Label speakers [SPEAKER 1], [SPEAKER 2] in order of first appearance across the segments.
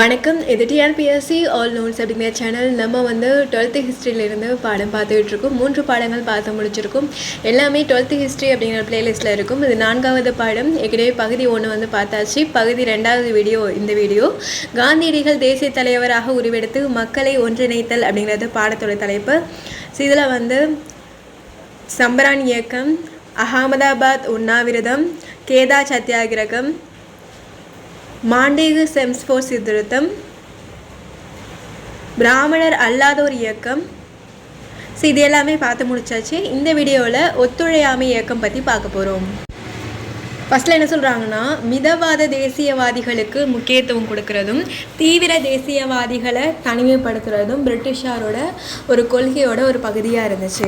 [SPEAKER 1] வணக்கம். இது TRPSC all notes அப்படிங்கிற சேனல் நம்ம வந்து டுவெல்த்து ஹிஸ்ட்ரியிலேருந்து பாடம் பார்த்துக்கிட்டு இருக்கோம் மூன்று பாடங்கள் பார்த்து முடிச்சிருக்கோம். எல்லாமே டுவெல்த்து ஹிஸ்ட்ரி அப்படிங்கிற பிளேலிஸ்ட்டில் இருக்கும். இது நான்காவது பாடம். ஏற்கனவே பகுதி ஒன்று வந்து பார்த்தாச்சு. பகுதி ரெண்டாவது வீடியோ இந்த வீடியோ காந்தியடிகள் தேசிய தலைவராக உருவெடுத்து மக்களை ஒன்றிணைத்தல் அப்படிங்கிறது பாடத்தோட தலைப்பு. ஸோ இதில் வந்து சம்பரான் இயக்கம் அகமதாபாத் உண்ணாவிரதம் கேதா சத்தியாகிரகம் மாண்டேகு செம்ஸ்போர் சீர்திருத்தம் பிராமணர் அல்லாதோர் இயக்கம். ஸோ இது எல்லாமே பார்த்து முடிச்சாச்சு. இந்த வீடியோவில் ஒத்துழையாமை இயக்கம் பற்றி பார்க்க போகிறோம் ஃபஸ்ட்டில் என்ன சொல்கிறாங்கன்னா மிதவாத தேசியவாதிகளுக்கு முக்கியத்துவம் கொடுக்கறதும் தீவிர தேசியவாதிகளை தனிமைப்படுத்துறதும் பிரிட்டிஷாரோட ஒரு கொள்கையோட ஒரு பகுதியாக இருந்துச்சு.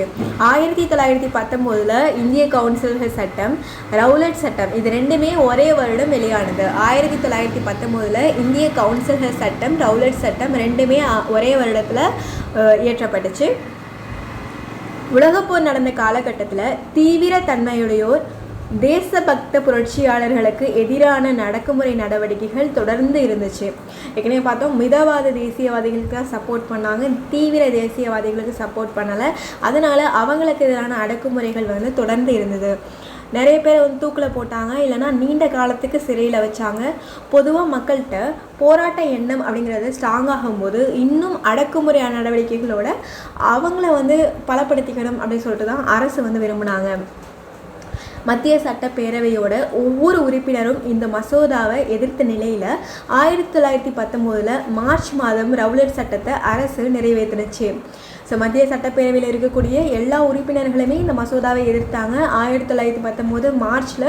[SPEAKER 1] ஆயிரத்தி தொள்ளாயிரத்தி பத்தொம்போதில் இந்திய கவுன்சில்கள் சட்டம் ரவுலட் சட்டம் இது ரெண்டுமே ஒரே வருடம் வெளியானது. ஆயிரத்தி தொள்ளாயிரத்தி பத்தொம்போதில் இந்திய கவுன்சில்கள் சட்டம் ரவுலட் சட்டம் ரெண்டுமே ஒரே வருடத்தில் இயற்றப்பட்டுச்சு. உலகப்போர் நடந்த காலகட்டத்தில் தீவிர தன்மையுடையோர் தேசபக்த புரட்சியாளர்களுக்கு எதிரான நடக்குமுறை நடவடிக்கைகள் தொடர்ந்து இருந்துச்சு. ஏற்கனவே பார்த்தோம் மிதவாத தேசியவாதிகளுக்கு தான் சப்போர்ட் பண்ணாங்க. தீவிர தேசியவாதிகளுக்கு சப்போர்ட் பண்ணலை. அதனால் அவங்களுக்கு எதிரான அடக்குமுறைகள் வந்து தொடர்ந்து இருந்தது. நிறைய பேர் வந்து தூக்கில் போட்டாங்க இல்லைன்னா நீண்ட காலத்துக்கு சிறையில் வச்சாங்க. பொதுவாக மக்கள்கிட்ட போராட்ட எண்ணம் அப்படிங்கிறது ஸ்ட்ராங் ஆகும்போது இன்னும் அடக்குமுறையான நடவடிக்கைகளோட அவங்கள வந்து பலப்படுத்திக்கணும் அப்படின்னு சொல்லிட்டு தான் அரசு வந்து விரும்பினாங்க. மத்திய சட்டப்பேரவையோட ஒவ்வொரு உறுப்பினரும் இந்த மசோதாவை எதிர்த்த நிலையில் ஆயிரத்தி தொள்ளாயிரத்தி பத்தொம்போதில் மார்ச் மாதம் ரவுலட் சட்டத்தை அரசு நிறைவேற்றினுச்சு. ஸோ மத்திய சட்டப்பேரவையில் இருக்கக்கூடிய எல்லா உறுப்பினர்களுமே இந்த மசோதாவை எதிர்த்தாங்க. ஆயிரத்தி தொள்ளாயிரத்தி பத்தொம்போது மார்ச்சில்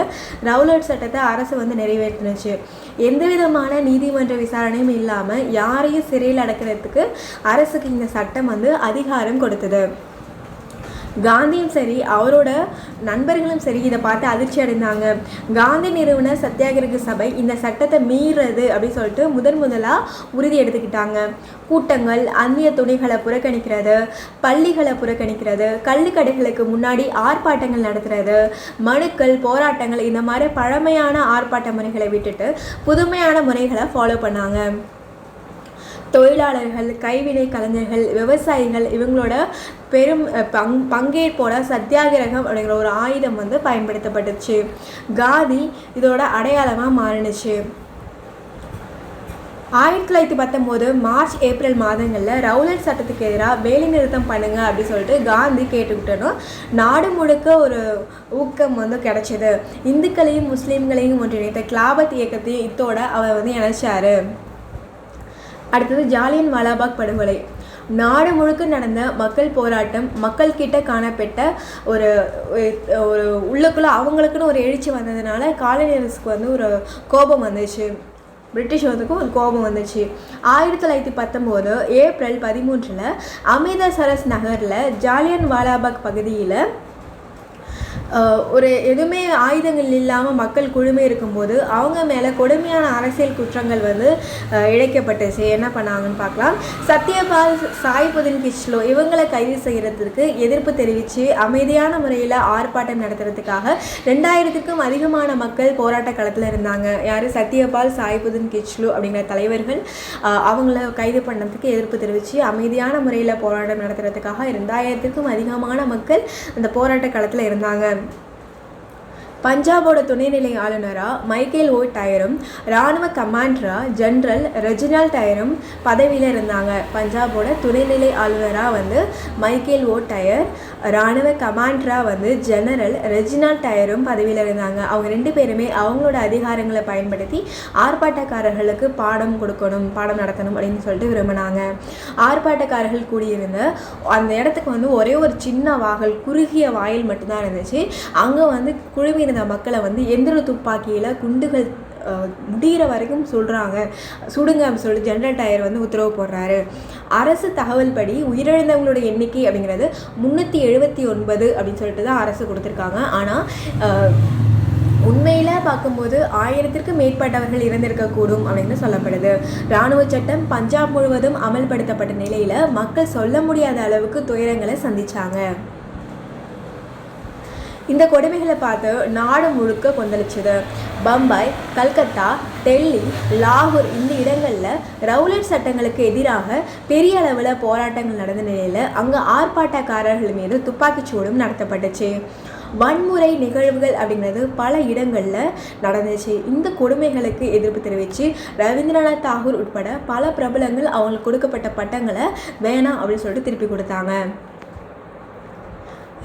[SPEAKER 1] ரவுலட் சட்டத்தை அரசு வந்து நிறைவேற்றினுச்சு. எந்த விதமான நீதிமன்ற விசாரணையும் இல்லாமல் யாரையும் சிறையில் அடக்கிறதுக்கு அரசுக்கு இந்த சட்டம் வந்து அதிகாரம் கொடுத்தது. காந்தியும் சரி அவரோட நண்பர்களும் சரி இதை பார்த்து அதிர்ச்சி அடைந்தாங்க. காந்தி நிறுவன சத்தியாகிரக சபை இந்த சட்டத்தை மீறது அப்படின்னு சொல்லிட்டு முதன் முதலாக உறுதி எடுத்துக்கிட்டாங்க. கூட்டங்கள் அந்நிய துணிகளை புறக்கணிக்கிறது பள்ளிகளை புறக்கணிக்கிறது கள்ளுக்கடைகளுக்கு முன்னாடி ஆர்ப்பாட்டங்கள் நடத்துறது மனுக்கள் போராட்டங்கள் இந்த மாதிரி பழமையான ஆர்ப்பாட்ட முறைகளை விட்டுட்டு புதுமையான முறைகளை ஃபாலோ பண்ணாங்க. தொழிலாளர்கள் கைவினை கலைஞர்கள் விவசாயிகள் இவங்களோட பெரும் பங் பங்கேற்போட சத்தியாகிரகம் அப்படிங்கிற ஒரு ஆயுதம் வந்து பயன்படுத்தப்பட்டுச்சு. காதி இதோட அடையாளமாக மாறினுச்சு. ஆயிரத்தி தொள்ளாயிரத்தி பத்தொம்போது மார்ச் ஏப்ரல் மாதங்களில் ரவுலட் சட்டத்துக்கு எதிராக வேலை நிறுத்தம் பண்ணுங்க அப்படின்னு சொல்லிட்டு காந்தி கேட்டுக்கிட்டனும் நாடு முழுக்க ஒரு ஊக்கம் வந்து கிடைச்சது. இந்துக்களையும் முஸ்லீம்களையும் ஒன்றிணைத்த கிளாபத் இயக்கத்தையும் இத்தோட அவர் வந்து இணைச்சாரு. அடுத்தது ஜாலியன் வாலாபாக் படுகொலை. நாடு முழுக்க நடந்த மக்கள் போராட்டம் மக்கள் கிட்ட காணப்பட்ட ஒரு ஒரு உள்ளுக்குள்ளே அவங்களுக்குன்னு ஒரு எழுச்சி வந்ததுனால காலனியர்ஸ்க்கு வந்து ஒரு கோபம் வந்துச்சு. பிரிட்டிஷ் வந்துக்கும் ஒரு கோபம் வந்துச்சு. ஆயிரத்தி தொள்ளாயிரத்தி பத்தொம்போது ஏப்ரல் பதிமூன்றில் அமிர்தசரஸ் நகரில் ஜாலியன் வாலாபாக் பகுதியில் ஒரு எதுவுமே ஆயுதங்கள் இல்லாமல் மக்கள் குழுமை இருக்கும்போது அவங்க மேலே கொடுமையான அரசியல் குற்றங்கள் வந்து இழைக்கப்பட்டுச்சு என்ன பண்ணாங்கன்னு பார்க்கலாம். சத்யபால் சாய்புதின் கிச்லோ இவங்களை கைது செய்கிறதுக்கு எதிர்ப்பு தெரிவித்து அமைதியான முறையில் ஆர்ப்பாட்டம் நடத்துறதுக்காக ரெண்டாயிரத்துக்கும் அதிகமான மக்கள் போராட்ட களத்தில் இருந்தாங்க. யார்? சத்யபால் சாய்புதின் கிச்லு அப்படிங்கிற தலைவர்கள் அவங்கள கைது பண்ணதுக்கு எதிர்ப்பு தெரிவித்து அமைதியான முறையில் போராட்டம் நடத்துறதுக்காக ரெண்டாயிரத்துக்கும் அதிகமான மக்கள் அந்த போராட்ட களத்தில் இருந்தாங்க. and பஞ்சாபோட துணைநிலை ஆளுநராக மைக்கேல் ஓ டயரும் இராணுவ கமாண்டராக ஜென்ரல் ரெஜினால் டயரும் பதவியில் இருந்தாங்க. பஞ்சாபோட துணைநிலை ஆளுநராக வந்து மைக்கேல் ஓ டயர் இராணுவ கமாண்டராக வந்து ஜெனரல் ரெஜினால் டயரும் பதவியில் இருந்தாங்க. அவங்க ரெண்டு பேருமே அவங்களோட அதிகாரங்களை பயன்படுத்தி ஆர்ப்பாட்டக்காரர்களுக்கு பாடம் கொடுக்கணும் பாடம் நடத்தணும் அப்படின்னு சொல்லிட்டு விரும்பினாங்க. ஆர்ப்பாட்டக்காரர்கள் கூடியிருந்த அந்த இடத்துக்கு வந்து ஒரே ஒரு சின்ன வாகல் குறுகிய வாயில் மட்டும்தான் இருந்துச்சு. அங்கே வந்து குழுமியிருந்த மக்களை வந்து எந்திர துப்பாக்கியில் குண்டுகள் முடிகிற வரைக்கும் சொல்கிறாங்க சுடுங்க அப்படின்னு சொல்லிட்டு ஜென்ரல் டயர் வந்து உத்தரவு போடுறாரு. அரசு தகவல் படி உயிரிழந்தவங்களோட எண்ணிக்கை அப்படிங்கிறது முந்நூற்றி எழுபத்தி ஒன்பது அப்படின்னு சொல்லிட்டு தான் அரசு கொடுத்துருக்காங்க. ஆனால் உண்மையில் பார்க்கும்போது ஆயிரத்திற்கும் மேற்பட்டவர்கள் இறந்திருக்கக்கூடும் அப்படின்னு சொல்லப்படுது. இராணுவ சட்டம் பஞ்சாப் முழுவதும் அமல்படுத்தப்பட்ட நிலையில் மக்கள் சொல்ல முடியாத அளவுக்கு துயரங்களை சந்திச்சாங்க. இந்த கொடுமைகளை பார்த்து நாடு முழுக்க கொந்தளிச்சது. பம்பாய் கல்கத்தா டெல்லி லாகூர் இந்த இடங்களில் ரவுலட் சட்டங்களுக்கு எதிராக பெரிய அளவில் போராட்டங்கள் நடந்த நிலையில் அங்கே ஆர்ப்பாட்டக்காரர்கள் மீது துப்பாக்கிச்சூடும் நடத்தப்பட்டுச்சு. வன்முறை நிகழ்வுகள் அப்படிங்கிறது பல இடங்களில் நடந்துச்சு. இந்த கொடுமைகளுக்கு எதிர்ப்பு தெரிவித்து ரவீந்திரநாத் தாகூர் உட்பட பல பிரபலங்கள் அவங்களுக்கு கொடுக்கப்பட்ட பட்டங்களை வேணாம் அப்படின்னு சொல்லிட்டு திருப்பி கொடுத்தாங்க.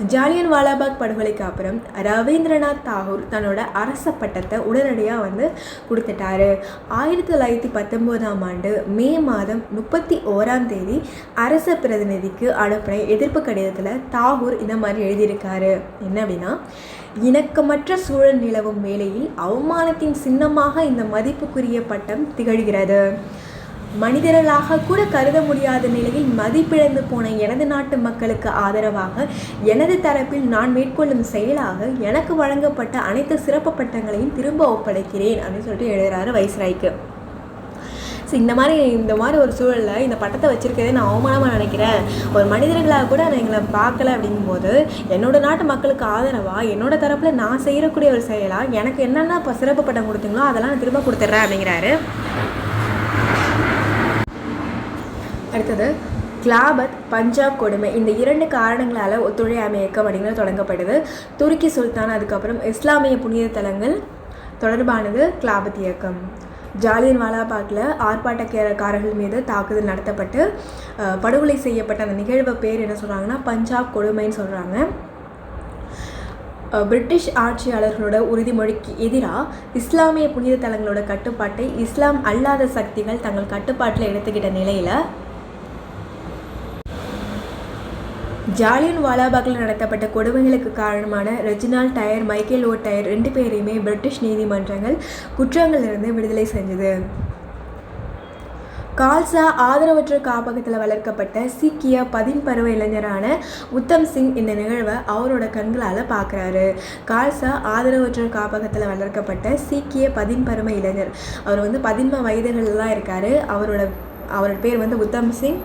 [SPEAKER 1] ஜாலியன் வாலாபாக் படுகொலைக்கு அப்புறம் ரவீந்திரநாத் தாகூர் தன்னோட அரச பட்டத்தை உடனடியாக வந்து கொடுத்துட்டாரு. ஆயிரத்தி தொள்ளாயிரத்தி பத்தொம்போதாம் ஆண்டு மே மாதம் முப்பத்தி ஓராம் தேதி அரச பிரதிநிதிக்கு அனுப்பின எதிர்ப்பு கடிதத்தில் தாகூர் இந்த மாதிரி எழுதியிருக்காரு. என்ன அப்படின்னா இணக்கமற்ற சூழல் நிலவும் வேளையில் அவமானத்தின் சின்னமாக இந்த மதிப்புக்குரிய பட்டம் திகழ்கிறது. மனிதர்களாக கூட கருத முடியாத நிலையில் மதிப்பிழந்து போன எனது நாட்டு மக்களுக்கு ஆதரவாக எனது தரப்பில் நான் மேற்கொள்ளும் செயலாக எனக்கு வழங்கப்பட்ட அனைத்து சிறப்பு பட்டங்களையும் திரும்ப ஒப்படைக்கிறேன் அப்படின்னு சொல்லிட்டு எழுதுறாரு வைஸ்ராய்க்கு. ஸோ இந்த மாதிரி இந்த மாதிரி ஒரு சூழலில் இந்த பட்டத்தை வச்சுருக்கதே நான் அவமானமாக நினைக்கிறேன். ஒரு மனிதர்களாக கூட நான் எங்களை பார்க்கல அப்படிங்கும்போது என்னோடய நாட்டு மக்களுக்கு ஆதரவாக என்னோடய தரப்பில் நான் செய்யக்கூடிய ஒரு செயலாக எனக்கு என்னென்ன இப்போ சிறப்பு பட்டம் கொடுத்தீங்களோ அதெல்லாம் நான் திரும்ப கொடுத்துட்றேன் அப்படிங்கிறாரு. அடுத்தது கிளாபத் பஞ்சாப் கொடுமை. இந்த இரண்டு காரணங்களால் ஒத்துழையாமை இயக்கம் அப்படிங்கிறது தொடங்கப்படுது துருக்கி சுல்தான் அதுக்கப்புறம் இஸ்லாமிய புனித தலங்கள் தொடர்பானது கிளாபத் இயக்கம். ஜாலியன் வாலாபாக்கில் ஆர்ப்பாட்டக்காரர்கள் மீது தாக்குதல் நடத்தப்பட்டு படுகொலை செய்யப்பட்ட அந்த நிகழ்வு பேர் என்ன சொல்கிறாங்கன்னா பஞ்சாப் கொடுமைன்னு சொல்கிறாங்க பிரிட்டிஷ் ஆட்சியாளர்களோட உறுதிமொழிக்கு எதிராக இஸ்லாமிய புனித தலங்களோட கட்டுப்பாட்டை இஸ்லாம் அல்லாத சக்திகள் தங்கள் கட்டுப்பாட்டில் எடுத்துக்கிட்ட நிலையில் ஜாலியன் வாலாபாக்கில் நடத்தப்பட்ட கொடுமைகளுக்கு காரணமான Reginald Dyer Michael O Dyer ரெண்டு பேரையுமே பிரிட்டிஷ் நீதிமன்றங்கள் குற்றங்களிலிருந்து விடுதலை செஞ்சது. கால்சா ஆதரவற்ற காப்பகத்தில் வளர்க்கப்பட்ட சீக்கிய பதின் பருவ இளைஞரான உத்தம் சிங் இந்த நிகழ்வை அவரோட கண்களால் பார்க்குறாரு கால்சா ஆதரவற்ற காப்பகத்தில் வளர்க்கப்பட்ட சீக்கிய பதின் பருவ இளைஞர். அவர் வந்து பதின்ம வயதுகள்லாம் இருக்கார். அவரோட அவரோட பேர் வந்து உத்தம் சிங்.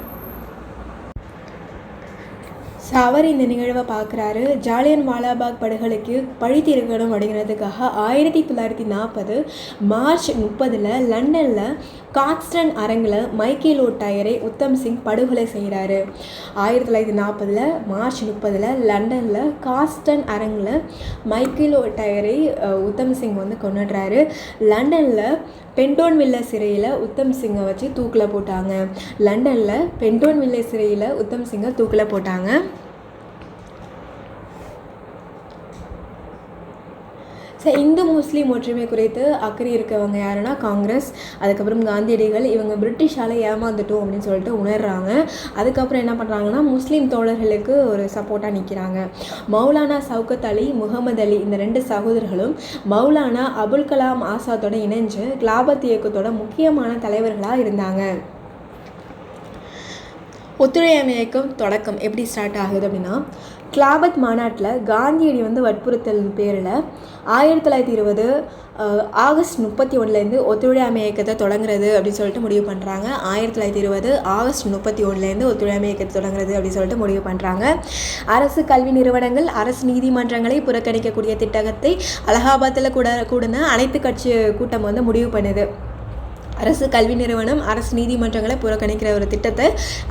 [SPEAKER 1] ஸோ அவர் இந்த நிகழ்வை பார்க்குறாரு. ஜாலியன் வாலாபாக் படுகொலைக்கு பழி தீர்க்கணும் அப்படிங்கிறதுக்காக ஆயிரத்தி தொள்ளாயிரத்தி நாற்பது மார்ச் முப்பதில் லண்டனில் காக்ஸ்டன் அரங்கில் மைக்கேலோ டயரை உத்தம் சிங் படுகொலை செய்கிறாரு. ஆயிரத்தி தொள்ளாயிரத்தி நாற்பதில் மார்ச் முப்பதில் லண்டனில் காஸ்டன் அரங்கில் மைக்கேல் டயரை உத்தம் சிங் வந்து கொண்டுடுறாரு லண்டனில் பென்டோன் வில்ல சிறையில் உத்தம் சிங்கை வச்சு தூக்கில் போட்டாங்க. லண்டனில் பென்டோன் வில்ல சிறையில் உத்தம் சிங்கை தூக்கில் போட்டாங்க. ஸோ இந்து முஸ்லீம் ஒற்றுமை குறித்து அக்கறை இருக்கவங்க யாருன்னா காங்கிரஸ் அதுக்கப்புறம் காந்தியடிகள் இவங்க பிரிட்டிஷால் ஏமாந்துட்டோம் அப்படின்னு சொல்லிட்டு உணர்றாங்க. அதுக்கப்புறம் என்ன பண்ணுறாங்கன்னா முஸ்லீம் தோழர்களுக்கு ஒரு சப்போர்ட்டாக நிற்கிறாங்க மௌலானா சவுகத் அலி முகமது அலி இந்த ரெண்டு சகோதரர்களும் மௌலானா அபுல் கலாம் ஆசாத்தோட இணைஞ்சு கிளாபத் இயக்கத்தோட முக்கியமான தலைவர்களாக இருந்தாங்க. ஒத்துழையாமை இயக்கம் தொடக்கம். எப்படி ஸ்டார்ட் ஆகுது அப்படின்னா கிளாபத் மாநாட்டில் காந்தியடி வந்து வற்புறுத்தல் பேரில் ஆயிரத்தி தொள்ளாயிரத்தி இருபது ஆகஸ்ட் முப்பத்தி ஒன்றுலேருந்து ஒத்துழையாமை இயக்கத்தை தொடங்குறது அப்படின்னு சொல்லிட்டு முடிவு பண்ணுறாங்க. ஆயிரத்தி தொள்ளாயிரத்தி இருபது ஆகஸ்ட் முப்பத்தி ஒன்றுலேருந்து ஒத்துழையாமை இயக்கத்தை தொடங்குறது அப்படின்னு சொல்லிட்டு முடிவு பண்ணுறாங்க. அரசு கல்வி நிறுவனங்கள் அரசு நீதிமன்றங்களை புறக்கணிக்கக்கூடிய திட்டத்தை அலகாபாத்தில் கூட கூடின அனைத்து கட்சி கூட்டம் வந்து முடிவு பண்ணுது. அரசு கல்வி நிறுவனம் அரசு நீதிமன்றங்களை புறக்கணிக்கிற ஒரு திட்டத்தை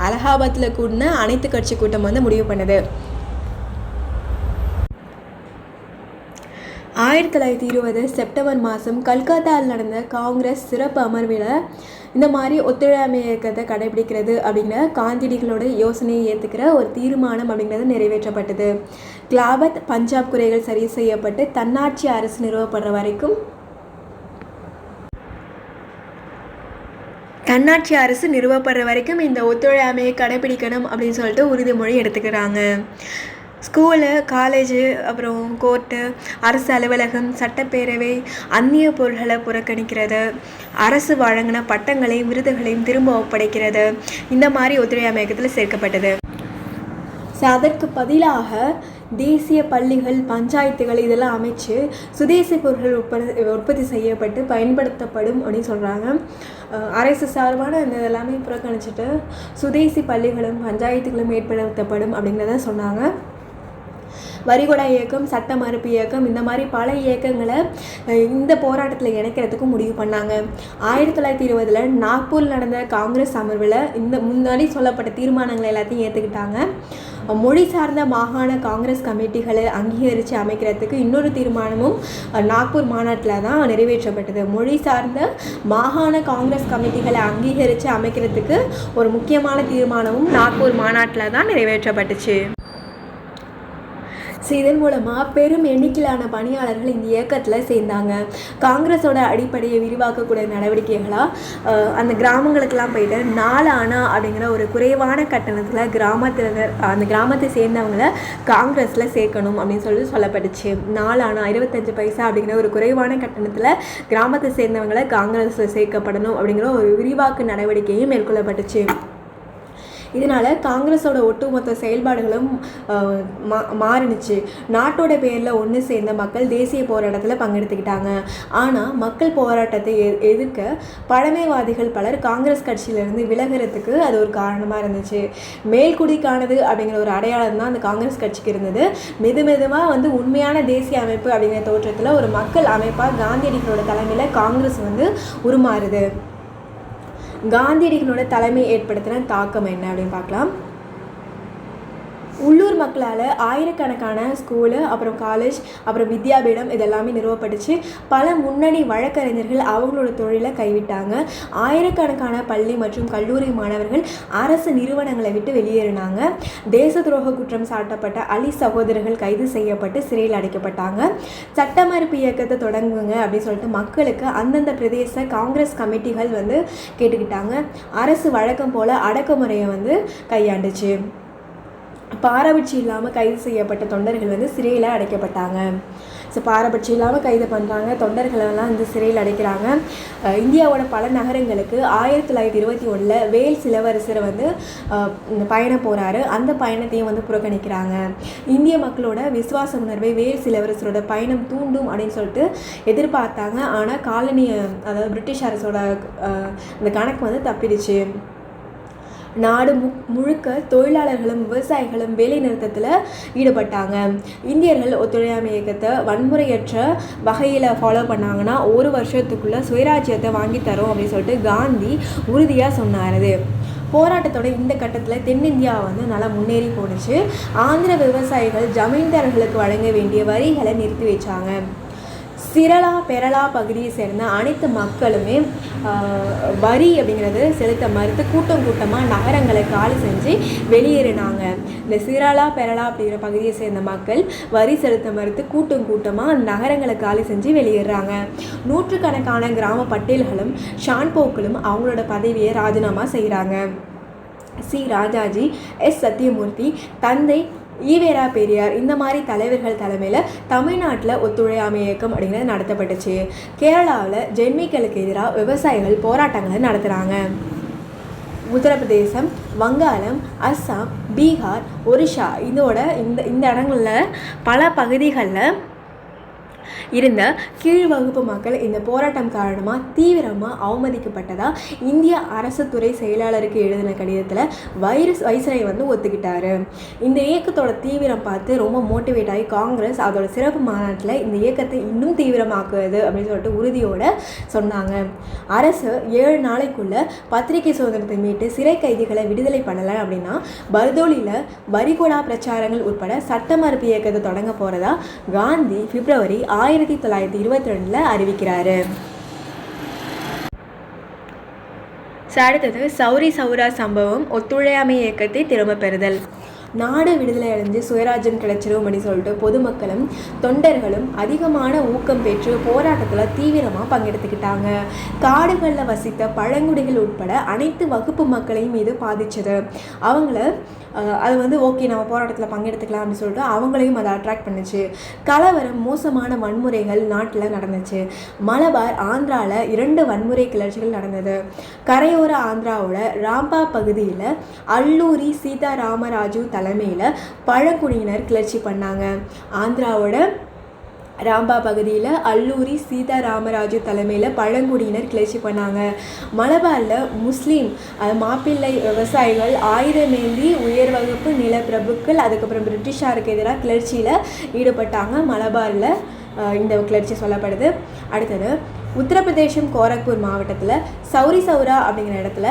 [SPEAKER 1] அலகாபாத்தில் கூடின அனைத்து கட்சி கூட்டம் வந்து முடிவு பண்ணுது. ஆயிரத்தி தொள்ளாயிரத்தி இருபது செப்டம்பர் மாதம் கல்கத்தாவில் நடந்த காங்கிரஸ் சிறப்பு அமர்வில் இந்த மாதிரி ஒத்துழையாமை இயக்கத்தை கடைபிடிக்கிறது அப்படிங்கிற காந்தியடிகளோட யோசனையை ஏற்றுக்கிற ஒரு தீர்மானம் அப்படிங்கிறது நிறைவேற்றப்பட்டது. கிளாபத் பஞ்சாப் குறைகள் சரி செய்யப்பட்டு தன்னாட்சி அரசு நிறுவப்படுற வரைக்கும் தன்னாட்சி அரசு நிறுவப்படுற வரைக்கும் இந்த ஒத்துழையாமையை கடைபிடிக்கணும் அப்படின்னு சொல்லிட்டு உறுதிமொழி எடுத்துக்கிறாங்க. ஸ்கூலு காலேஜு அப்புறம் கோர்ட்டு அரசு அலுவலகம் சட்டப்பேரவை அந்நிய பொருள்களை புறக்கணிக்கிறது அரசு வழங்கின பட்டங்களையும் விருதுகளையும் திரும்ப ஒப்படைக்கிறது. இந்த மாதிரி ஒத்துழையாமை இயக்கத்தில் சேர்க்கப்பட்டது. ஸோ அதற்கு பதிலாக தேசிய பள்ளிகள் பஞ்சாயத்துகள் இதெல்லாம் அமைச்சு சுதேசி பொருட்கள் உற்பத்தி உற்பத்தி செய்யப்பட்டு பயன்படுத்தப்படும் அப்படின்னு சொல்கிறாங்க அரசு சார்பான இந்த எல்லாமே புறக்கணிச்சிட்டு சுதேசி பள்ளிகளும் பஞ்சாயத்துகளும் ஏற்படுத்தப்படும் அப்படிங்கிறத சொன்னாங்க. வரிகொடா இயக்கம் சட்ட மறுப்பு இயக்கம் இந்த மாதிரி பல இயக்கங்களை இந்த போராட்டத்தில் இணைக்கிறதுக்கு முடிவு பண்ணாங்க. ஆயிரத்தி தொள்ளாயிரத்தி இருபதில் நாக்பூரில் நடந்த காங்கிரஸ் அமர்வில் இந்த முன்னாடி சொல்லப்பட்ட தீர்மானங்களை எல்லாத்தையும் ஏற்றுக்கிட்டாங்க மொழி சார்ந்த மாகாண காங்கிரஸ் கமிட்டிகளை அங்கீகரித்து அமைக்கிறதுக்கு இன்னொரு தீர்மானமும் நாக்பூர் மாநாட்டில் தான் நிறைவேற்றப்பட்டது. மொழி சார்ந்த மாகாண காங்கிரஸ் கமிட்டிகளை அங்கீகரித்து அமைக்கிறதுக்கு ஒரு முக்கியமான தீர்மானமும் நாக்பூர் மாநாட்டில் தான் நிறைவேற்றப்பட்டுச்சு. ஸோ இதன் மூலமாக பெரும் எண்ணிக்கையிலான பணியாளர்கள் இந்த இயக்கத்தில் சேர்ந்தாங்க. காங்கிரஸோட அடிப்படையை விரிவாக்கக்கூடிய நடவடிக்கைகளாக அந்த கிராமங்களுக்கெல்லாம் போயிட்டு நாலு அப்படிங்கிற ஒரு குறைவான கட்டணத்தில் கிராமத்தில் அந்த கிராமத்தை சேர்ந்தவங்கள காங்கிரஸில் சேர்க்கணும் அப்படின்னு சொல்லி சொல்லப்பட்டுச்சு. நாலு இருபத்தஞ்சு பைசா அப்படிங்கிற ஒரு குறைவான கட்டணத்தில் கிராமத்தை சேர்ந்தவங்களை காங்கிரஸில் சேர்க்கப்படணும் அப்படிங்கிற ஒரு விரிவாக்க நடவடிக்கையும் மேற்கொள்ளப்பட்டுச்சு. இதனால் காங்கிரஸோட ஒட்டுமொத்த செயல்பாடுகளும் மா மாறினுச்சு நாட்டோட பேரில் ஒன்று சேர்ந்த மக்கள் தேசிய போராட்டத்தில் பங்கெடுத்துக்கிட்டாங்க. ஆனால் மக்கள் போராட்டத்தை எ எதிர்க்க பழமைவாதிகள் பலர் காங்கிரஸ் கட்சியிலேருந்து விலகிறதுக்கு அது ஒரு காரணமாக இருந்துச்சு. மேல்குடிக்கானது அப்படிங்கிற ஒரு அடையாளம் தான் அந்த காங்கிரஸ் கட்சிக்கு இருந்தது. மெது மெதுவாக வந்து உண்மையான தேசிய அமைப்பு அப்படிங்கிற தோற்றத்தில் ஒரு மக்கள் அமைப்பாக காந்தியடிகளோட தலைமையில் காங்கிரஸ் வந்து உருமாறுது. காந்தியடிகளோட தலைமை ஏற்படுத்தின தாக்கம் என்ன அப்படின்னு பார்க்கலாம். உள்ளூர் மக்களால் ஆயிரக்கணக்கான ஸ்கூலு அப்புறம் காலேஜ் அப்புறம் வித்யாபீடம் இதெல்லாமே நிறுவப்பட்டுச்சு. பல முன்னணி வழக்கறிஞர்கள் அவங்களோட தொழிலை கைவிட்டாங்க. ஆயிரக்கணக்கான பள்ளி மற்றும் கல்லூரி மாணவர்கள் அரசு நிறுவனங்களை விட்டு வெளியேறினாங்க. தேச துரோக குற்றம் சாட்டப்பட்ட அலி சகோதரர்கள் கைது செய்யப்பட்டு சிறையில் அடைக்கப்பட்டாங்க. சட்ட மறுப்பு இயக்கத்தை தொடங்குங்க அப்படின்னு சொல்லிட்டு மக்களுக்கு அந்தந்த பிரதேச காங்கிரஸ் கமிட்டிகள் வந்து கேட்டுக்கிட்டாங்க. அரசு வழக்கம் போல் அடக்குமுறையை வந்து கையாண்டுச்சு. பாரபட்சம் இல்லாமல் கைது செய்யப்பட்ட தொண்டர்கள் வந்து சிறையில் அடைக்கப்பட்டாங்க. ஸோ பாரபட்சம் இல்லாமல் கைது பண்ணுறாங்க தொண்டர்களெல்லாம் வந்து சிறையில் அடைக்கிறாங்க. இந்தியாவோட பல நகரங்களுக்கு ஆயிரத்தி தொள்ளாயிரத்தி இருபத்தி ஒன்றில் வேல் சிலவரசர் வந்து இந்த பயணம் போகிறாரு அந்த பயணத்தையும் வந்து புறக்கணிக்கிறாங்க. இந்திய மக்களோட விசுவாச உணர்வை வேல் சிலவரசரோட பயணம் தூண்டும் அப்படின்னு சொல்லிட்டு எதிர்பார்த்தாங்க. ஆனால் காலனி அதாவது பிரிட்டிஷ் அரசோட அந்த கணக்கு வந்து தப்பிடுச்சு. நாடு மு முழுக்க தொழிலாளர்களும் விவசாயிகளும் வேலை நிறுத்தத்தில் ஈடுபட்டாங்க. இந்தியர்கள் ஒத்துழையாமை இயக்கத்தை வன்முறையற்ற வகையில் ஃபாலோ பண்ணாங்கன்னா ஒரு வருஷத்துக்குள்ளே சுயராஜ்யத்தை வாங்கி தரோம் அப்படின்னு சொல்லிட்டு காந்தி உறுதியாக சொன்னார். போராட்டத்தோட இந்த கட்டத்தில் தென்னிந்தியா வந்து நல்லா முன்னேறி போணுச்சு. ஆந்திர விவசாயிகள் ஜமீன்தார்களுக்கு வழங்க வேண்டிய வரிகளை நிறுத்தி வச்சாங்க. சிரலா பெரலா பகுதியை சேர்ந்த அனைத்து மக்களுமே வரி அப்படிங்கிறது செலுத்த மறுத்து கூட்டம் கூட்டமாக நகரங்களை காலி செஞ்சு வெளியேறினாங்க. இந்த சிரலா பெரலா அப்படிங்கிற பகுதியை சேர்ந்த மக்கள் வரி செலுத்த மறுத்து கூட்டம் கூட்டமாக நகரங்களை காலி செஞ்சு வெளியேறாங்க. நூற்றுக்கணக்கான கிராம பட்டேல்களும் ஷான்போக்களும் அவங்களோட பதவியை ராஜினாமா செய்கிறாங்க சி. ராஜாஜி எஸ். சத்யமூர்த்தி தந்தை ஈவேரா பெரியார் இந்த மாதிரி தலைவர்கள் தலைமையில் தமிழ்நாட்டில் ஒத்துழையாமை இயக்கம் அப்படிங்கிறது நடத்தப்பட்டுச்சு. கேரளாவில் ஜென்மிகளுக்கு எதிராக விவசாயிகள் போராட்டங்களை நடத்துகிறாங்க உத்தரப்பிரதேசம் வங்காளம் அஸ்ஸாம் பீகார் ஒரிஷா இதோட இந்த இந்த இடங்களில் பல பகுதிகளில் இருந்த கீழ் வகுப்பு மக்கள் இந்த போராட்டம் காரணமாக தீவிரமாக அவமதிக்கப்பட்டதாக இந்திய அரசு துறை செயலாளருக்கு எழுதின கடிதத்தில் வைரஸ் வைஸ்ராய் வந்து ஒத்துக்கிட்டாரு. இந்த இயக்கத்தோட தீவிரம் பார்த்து ரொம்ப மோட்டிவேட் ஆகி காங்கிரஸ் அதோட சிறப்பு மாநாட்டில் இந்த இயக்கத்தை இன்னும் தீவிரமாக்குவது அப்படின்னு சொல்லிட்டு உறுதியோட சொன்னாங்க. அரசு ஏழு நாளைக்குள்ள பத்திரிகை சுதந்திரத்தை மீட்டு சிறை கைதிகளை விடுதலை பண்ணலை அப்படின்னா பர்தோலியில் வரிகொடா பிரச்சாரங்கள் உட்பட சட்ட மறுப்பு இயக்கத்தை தொடங்க போகிறதா காந்தி பிப்ரவரி ஆயிரத்தி ஆயிரத்தி தொள்ளாயிரத்தி இருபத்தி ரெண்டில் அறிவிக்கிறாரு. அடுத்தது சௌரி சௌரா சம்பவம் ஒத்துழையாமை இயக்கத்தை திரும்ப பெறுதல். நாடு விடுதலை அடைஞ்சு சுயராஜ்யம் கிடைச்சிரும் அப்படின்னு சொல்லிட்டு பொதுமக்களும் தொண்டர்களும் அதிகமான ஊக்கம் பெற்று போராட்டத்தில் தீவிரமாக பங்கெடுத்துக்கிட்டாங்க. காடுகளில் வசித்த பழங்குடிகள் உட்பட அனைத்து வகுப்பு மக்களையும் இது பாதிச்சது. அவங்கள அது வந்து ஓகே நம்ம போராட்டத்தில் பங்கெடுத்துக்கலாம் அப்படின்னு சொல்லிட்டு அவங்களையும் அதை அட்ராக்ட் பண்ணுச்சு. கலவரம் மோசமான வன்முறைகள் நாட்டில் நடந்துச்சு. மலபார் ஆந்திராவில் இரண்டு வன்முறை கிளர்ச்சிகள் நடந்தது. கரையோர ஆந்திராவோட ராம்பா பகுதியில் அல்லூரி சீதாராமராஜு தலைமையில் பழங்குடியினர் கிளர்ச்சி பண்ணாங்க. ஆந்திராவோட ராம்பா பகுதியில் அல்லூரி சீதாராமராஜு தலைமையில் பழங்குடியினர் கிளர்ச்சி பண்ணாங்க. மலபாரில் முஸ்லீம் மாப்பிள்ளை விவசாயிகள் ஆயுதமேந்தி உயர் வகுப்பு நிலப்பிரபுக்கள் அதுக்கப்புறம் பிரிட்டிஷாருக்கு எதிராக கிளர்ச்சியில் ஈடுபட்டாங்க. மலபாரில் இந்த கிளர்ச்சி சொல்லப்படுது. அடுத்தது உத்தரப்பிரதேசம் கோரக்பூர் மாவட்டத்தில் சௌரி சௌரா அப்படிங்கிற இடத்துல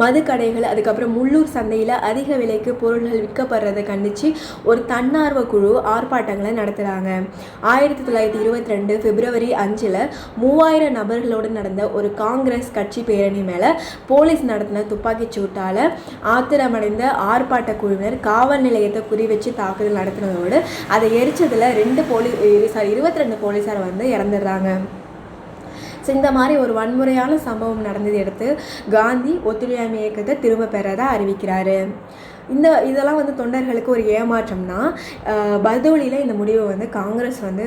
[SPEAKER 1] மதுக்கடைகள் அதுக்கப்புறம் உள்ளூர் சந்தையில் அதிக விலைக்கு பொருள்கள் விற்கப்படுறதை கண்டித்து ஒரு தன்னார்வ குழு ஆர்ப்பாட்டங்களை நடத்துகிறாங்க ஆயிரத்தி தொள்ளாயிரத்தி இருபத்தி ரெண்டு பிப்ரவரி அஞ்சில் மூவாயிரம் நபர்களோடு நடந்த ஒரு காங்கிரஸ் கட்சி பேரணி மேலே போலீஸ் நடத்தின துப்பாக்கிச் சூட்டால் ஆத்திரமடைந்த ஆர்ப்பாட்ட குழுவினர் காவல் நிலையத்தை குறிவச்சு தாக்குதல் நடத்தினதோடு அதை எரிச்சதில் ரெண்டு போலீஸ் சாரி இருபத்தி ரெண்டு போலீஸார் வந்து இறந்துடுறாங்க. ஸோ இந்த மாதிரி ஒரு வன்முறையான சம்பவம் நடந்ததை எடுத்து காந்தி ஒத்துழையாமை இயக்கத்தை திரும்ப பெறதா அறிவிக்கிறாரு. இந்த இதெல்லாம் வந்து தொண்டர்களுக்கு ஒரு ஏமாற்றம்னா அஹ், பர்தோலியில் இந்த முடிவை வந்து காங்கிரஸ் வந்து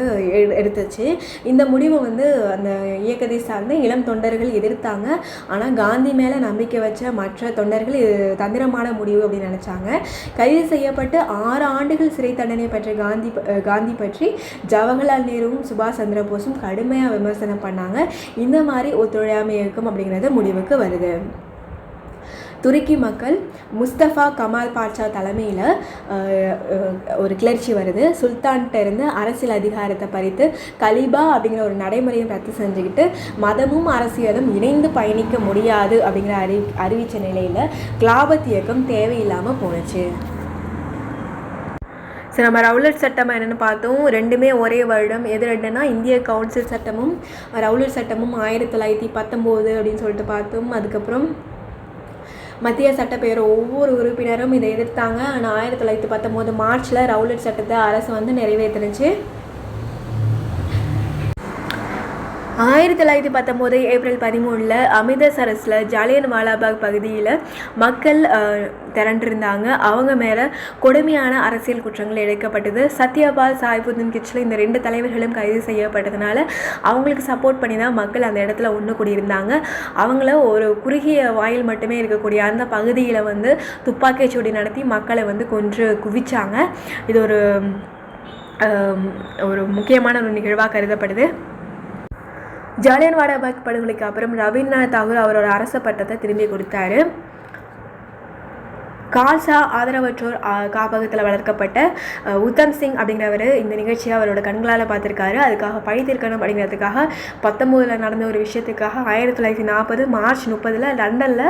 [SPEAKER 1] எடுத்துச்சு. இந்த முடிவை வந்து அந்த இயக்கத்தை சார்ந்த இளம் தொண்டர்கள் எதிர்த்தாங்க. ஆனால் காந்தி மேலே நம்பிக்கை வச்ச மற்ற தொண்டர்கள் இது தந்திரமான முடிவு அப்படின்னு நினச்சாங்க. கைது செய்யப்பட்டு ஆறு ஆண்டுகள் சிறை தண்டனை பெற்ற காந்தி காந்தி பற்றி ஜவஹர்லால் நேருவும் சுபாஷ் சந்திர போஸும் கடுமையாக விமர்சனம் பண்ணாங்க. இந்த மாதிரி ஒத்துழையாமை இயக்கம் அப்படிங்கிறது முடிவுக்கு வருது. துருக்கி மக்கள் முஸ்தபா கமால் பாட்சா தலைமையில் ஒரு கிளர்ச்சி வருது. சுல்தான்கிட்ட இருந்து அரசியல் அதிகாரத்தை பறித்து கலிபா அப்படிங்கிற ஒரு நடைமுறையை ரத்து செஞ்சுக்கிட்டு மதமும் அரசியலும் இணைந்து பயணிக்க முடியாது அப்படிங்கிற அறி அறிவித்த நிலையில் கிளாபத் இயக்கம் தேவையில்லாமல் போணுச்சு. சரி நம்ம ரவுலட் சட்டம் என்னென்னு பார்த்தோம். ரெண்டுமே ஒரே வருடம். எது ரெண்டுன்னா இந்திய கவுன்சில் சட்டமும் ரவுலட் சட்டமும் ஆயிரத்தி தொள்ளாயிரத்தி பத்தொம்போது அப்படின்னு சொல்லிட்டு பார்த்தோம். அதுக்கப்புறம் மத்திய சட்டப்பேரவை ஒவ்வொரு உறுப்பினரும் இதை எதிர்த்தாங்க. ஆனால் ஆயிரத்தி தொள்ளாயிரத்தி பத்தொம்போது மார்ச்சில் ரவுலட் சட்டத்தை அரசு வந்து நிறைவேற்றினுச்சு. ஆயிரத்தி தொள்ளாயிரத்தி பத்தொம்போது ஏப்ரல் பதிமூணில் அமிர்தசரஸில் ஜாலியன் வாலாபாக் பகுதியில் மக்கள் திரண்டிருந்தாங்க. அவங்க மேலே கொடுமையான அரசியல் குற்றங்கள் எடுக்கப்பட்டது. சத்யபால் சாய்புதீன் கிச்சில் இந்த ரெண்டு தலைவர்களும் கைது செய்யப்பட்டதுனால அவங்களுக்கு சப்போர்ட் பண்ணி தான் மக்கள் அந்த இடத்துல ஒன்று கூடியிருந்தாங்க. அவங்கள ஒரு குறுகிய வாயில் மட்டுமே இருக்கக்கூடிய அந்த பகுதியில் வந்து துப்பாக்கிச்சூடி நடத்தி மக்களை வந்து கொன்று குவிச்சாங்க. இது ஒரு ஒரு முக்கியமான ஒரு நிகழ்வாக கருதப்படுது. ஜாலியன்வாலாபாக் படுகொலைக்கு அப்புறம் ரவீந்திரநாத் தாகூர் அவரோட அரச பட்டத்தை திரும்பி கொடுத்தாரு. கால்சா ஆதரவற்றோர் காப்பகத்தில் வளர்க்கப்பட்ட உத்தம் சிங் அப்படிங்கிறவர் இந்த நிகழ்ச்சியை அவரோட கண்களால் பார்த்துருக்காரு. அதுக்காக பழி தீர்க்கணும் அப்படிங்கிறதுக்காக பத்தொம்போதில் நடந்த ஒரு விஷயத்துக்காக ஆயிரத்தி தொள்ளாயிரத்தி நாற்பது மார்ச் முப்பதில் லண்டனில்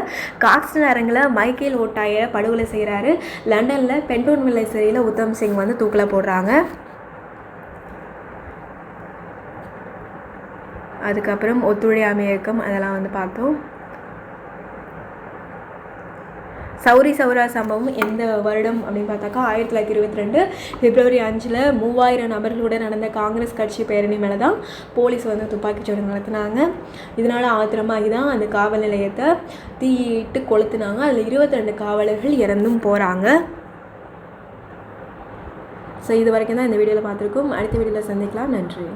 [SPEAKER 1] காக்ஸ்டன் அரங்கில் மைக்கேல் ஓட்டாயை படுகொலை செய்கிறாரு லண்டனில் பென்டோன் வில்லை சிறையில் உத்தம் சிங் வந்து தூக்கில் போடுறாங்க. அதுக்கப்புறம் ஒத்துழையாமை இயக்கம் அதெல்லாம் வந்து பார்த்தோம். சௌரி சௌரா சம்பவம் எந்த வருடம் அப்படின்னு பார்த்தாக்கா ஆயிரத்தி தொள்ளாயிரத்தி இருபத்தி ரெண்டு பிப்ரவரி அஞ்சில் மூவாயிரம் நபர்களுடன் நடந்த காங்கிரஸ் கட்சி பேரணி மேலே தான் போலீஸ் வந்து துப்பாக்கிச்சூடு நடத்தினாங்க. இதனால் ஆத்திரமாகி தான் அந்த காவல் நிலையத்தை தீயிட்டு கொளுத்துனாங்க. அதில் இருபத்தி ரெண்டு காவலர்கள் இறந்தும் போகிறாங்க ஸோ இது வரைக்கும் தான் இந்த வீடியோவில் பார்த்துருக்கோம். அடுத்த வீடியோவில் சந்திக்கலாம். நன்றி.